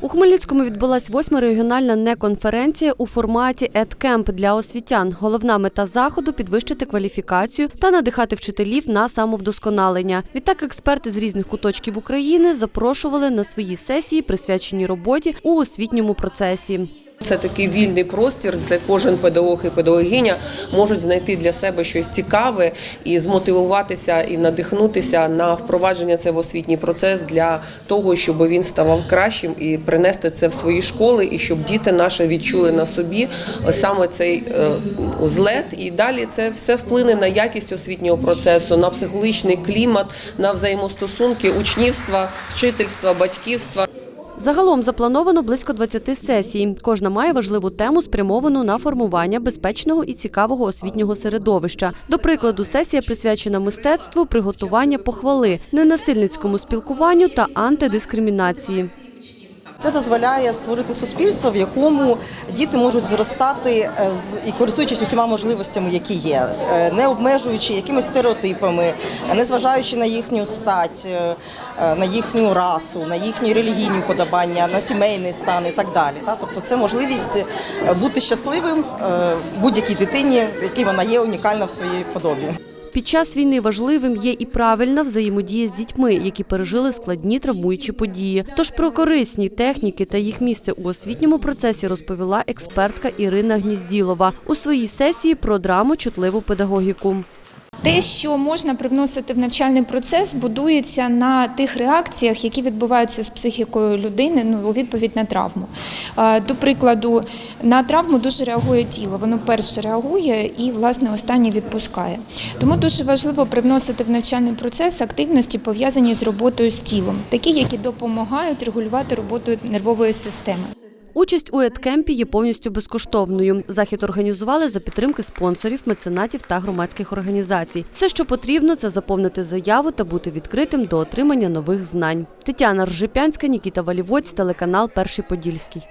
У Хмельницькому відбулась восьма регіональна неконференція у форматі «Едкемп» для освітян. Головна мета заходу підвищити кваліфікацію та надихати вчителів на самовдосконалення. Відтак, експерти з різних куточків України запрошували на свої сесії, присвячені роботі у освітньому процесі. Це такий вільний простір, де кожен педагог і педагогиня можуть знайти для себе щось цікаве і змотивуватися і надихнутися на впровадження це в освітній процес для того, щоб він ставав кращим і принести це в свої школи, і щоб діти наші відчули на собі саме цей е, злет. І далі це все вплине на якість освітнього процесу, на психологічний клімат, на взаємостосунки учнівства, вчительства, батьківства. Загалом заплановано близько 20 сесій. Кожна має важливу тему, спрямовану на формування безпечного і цікавого освітнього середовища. До прикладу, сесія присвячена мистецтву, приготування похвали, ненасильницькому спілкуванню та антидискримінації. Це дозволяє створити суспільство, в якому діти можуть зростати е, і користуючись усіма можливостями, які є, е, не обмежуючи якимись стереотипами, не зважаючи на їхню стать, е, на їхню расу, на їхні релігійні вподобання, на сімейний стан і так далі. Тобто це можливість бути щасливим будь-якій дитині, в якій вона є унікальна в своїй подобі. Під час війни важливим є і правильна взаємодія з дітьми, які пережили складні травмуючі події. Тож про корисні техніки та їх місце у освітньому процесі розповіла експертка Ірина Гнізділова у своїй сесії про драму чутливу педагогіку. Те, що можна привносити в навчальний процес, будується на тих реакціях, які відбуваються з психікою людини ну, у відповідь на травму. До прикладу, на травму дуже реагує тіло. Воно перше реагує і, власне, останнє відпускає. Тому дуже важливо привносити в навчальний процес активності, пов'язані з роботою з тілом, такі, які допомагають регулювати роботу нервової системи. Участь у едкемпі є повністю безкоштовною. Захід організували за підтримки спонсорів, меценатів та громадських організацій. Все, що потрібно, це заповнити заяву та бути відкритим до отримання нових знань. Тетяна Ржипянська, Нікіта Валівоць, телеканал Перший Подільський.